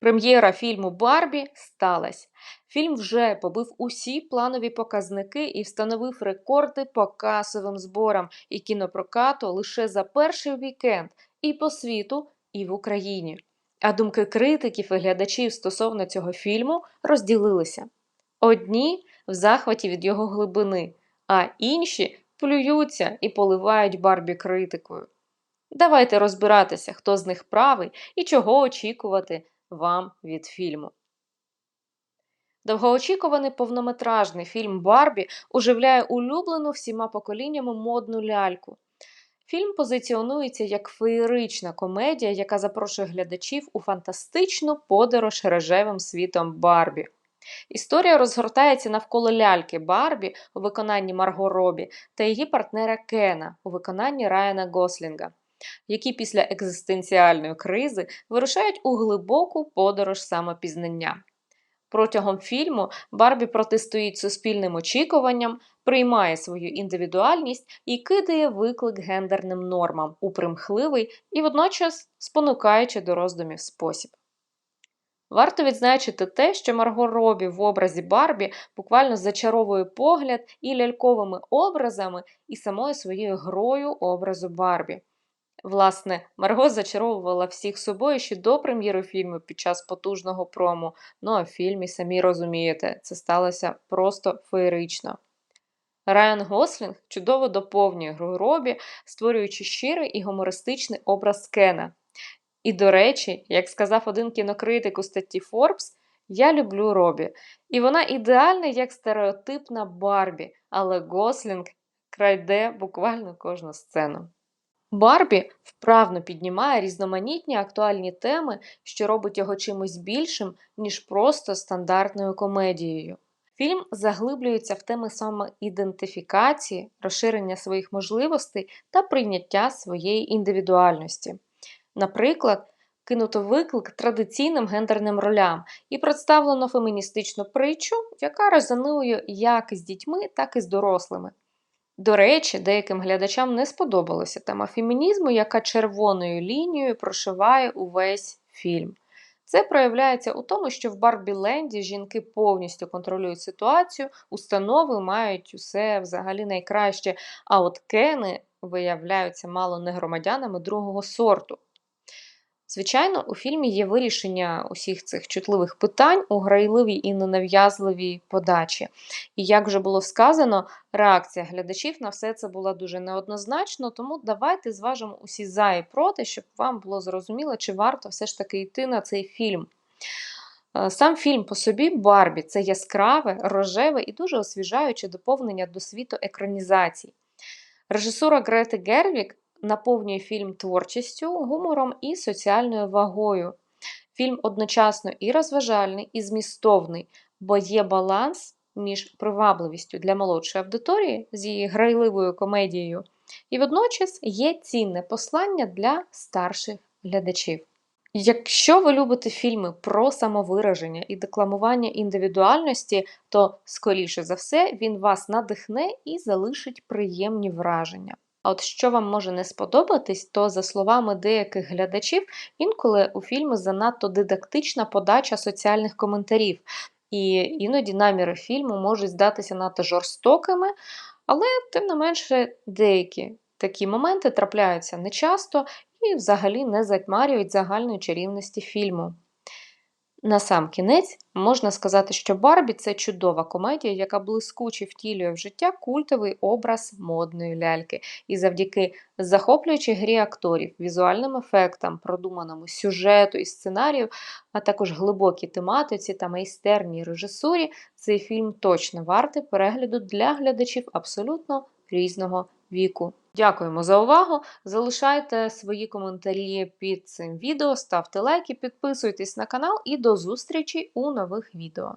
Прем'єра фільму Барбі сталася. Фільм вже побив усі планові показники і встановив рекорди по касовим зборам і кінопрокату лише за перший вікенд і по світу, і в Україні. А думки критиків і глядачів стосовно цього фільму розділилися. Одні в захваті від його глибини, а інші плюються і поливають Барбі критикою. Давайте розбиратися, хто з них правий і чого очікувати вам від фільму. Довгоочікуваний повнометражний фільм Барбі оживляє улюблену всіма поколіннями модну ляльку. Фільм позиціонується як феєрична комедія, яка запрошує глядачів у фантастичну подорож рожевим світом Барбі. Історія розгортається навколо ляльки Барбі у виконанні Марго Робі та її партнера Кена у виконанні Райана Гослінга, які після екзистенціальної кризи вирушають у глибоку подорож самопізнання. Протягом фільму Барбі протистоїть суспільним очікуванням, приймає свою індивідуальність і кидає виклик гендерним нормам у примхливий і водночас спонукаючи до роздумів спосіб. Варто відзначити те, що Марго Робі в образі Барбі буквально зачаровує погляд і ляльковими образами, і самою своєю грою образу Барбі. Власне, Марго зачаровувала всіх собою ще до прем'єри фільму під час потужного прому. Ну а в фільмі, самі розумієте, це сталося просто феєрично. Райан Гослінг чудово доповнює гру Робі, створюючи щирий і гумористичний образ Кена. І, до речі, як сказав один кінокритик у статті Forbes, я люблю Робі. І вона ідеальна як стереотипна Барбі, але Гослінг крайде буквально кожну сцену. Барбі вправно піднімає різноманітні актуальні теми, що робить його чимось більшим, ніж просто стандартною комедією. Фільм заглиблюється в теми самоідентифікації, розширення своїх можливостей та прийняття своєї індивідуальності. Наприклад, кинуто виклик традиційним гендерним ролям і представлено феміністичну притчу, яка резонує як з дітьми, так і з дорослими. До речі, деяким глядачам не сподобалася тема фемінізму, яка червоною лінією прошиває увесь фільм. Це проявляється у тому, що в Барбіленді жінки повністю контролюють ситуацію, установи мають усе взагалі найкраще, а от кени виявляються мало не громадянами другого сорту. Звичайно, у фільмі є вирішення усіх цих чутливих питань у грайливій і ненав'язливій подачі. І як вже було сказано, реакція глядачів на все це була дуже неоднозначно, тому давайте зважимо усі за і проти, щоб вам було зрозуміло, чи варто все ж таки йти на цей фільм. Е, сам фільм по собі Барбі це яскраве, рожеве і дуже освіжаюче доповнення до світу екранізацій. Режисура Грети Гервік наповнює фільм творчістю, гумором і соціальною вагою. Фільм одночасно і розважальний, і змістовний, бо є баланс між привабливістю для молодшої аудиторії з її грайливою комедією, і водночас є цінне послання для старших глядачів. Якщо ви любите фільми про самовираження і декламування індивідуальності, то, скоріше за все, він вас надихне і залишить приємні враження. А от що вам може не сподобатись, то, за словами деяких глядачів, інколи у фільмі занадто дидактична подача соціальних коментарів, і іноді наміри фільму можуть здатися надто жорстокими, але, тим не менше, деякі такі моменти трапляються нечасто і взагалі не затьмарюють загальної чарівності фільму. На сам кінець можна сказати, що Барбі це чудова комедія, яка блискуче втілює в життя культовий образ модної ляльки, і завдяки захоплюючій грі акторів, візуальним ефектам, продуманому сюжету і сценарію, а також глибокій тематиці та майстерній режисурі, цей фільм точно вартий перегляду для глядачів абсолютно різного віку. Дякуємо за увагу! Залишайте свої коментарі під цим відео, ставте лайки, підписуйтесь на канал і до зустрічі у нових відео.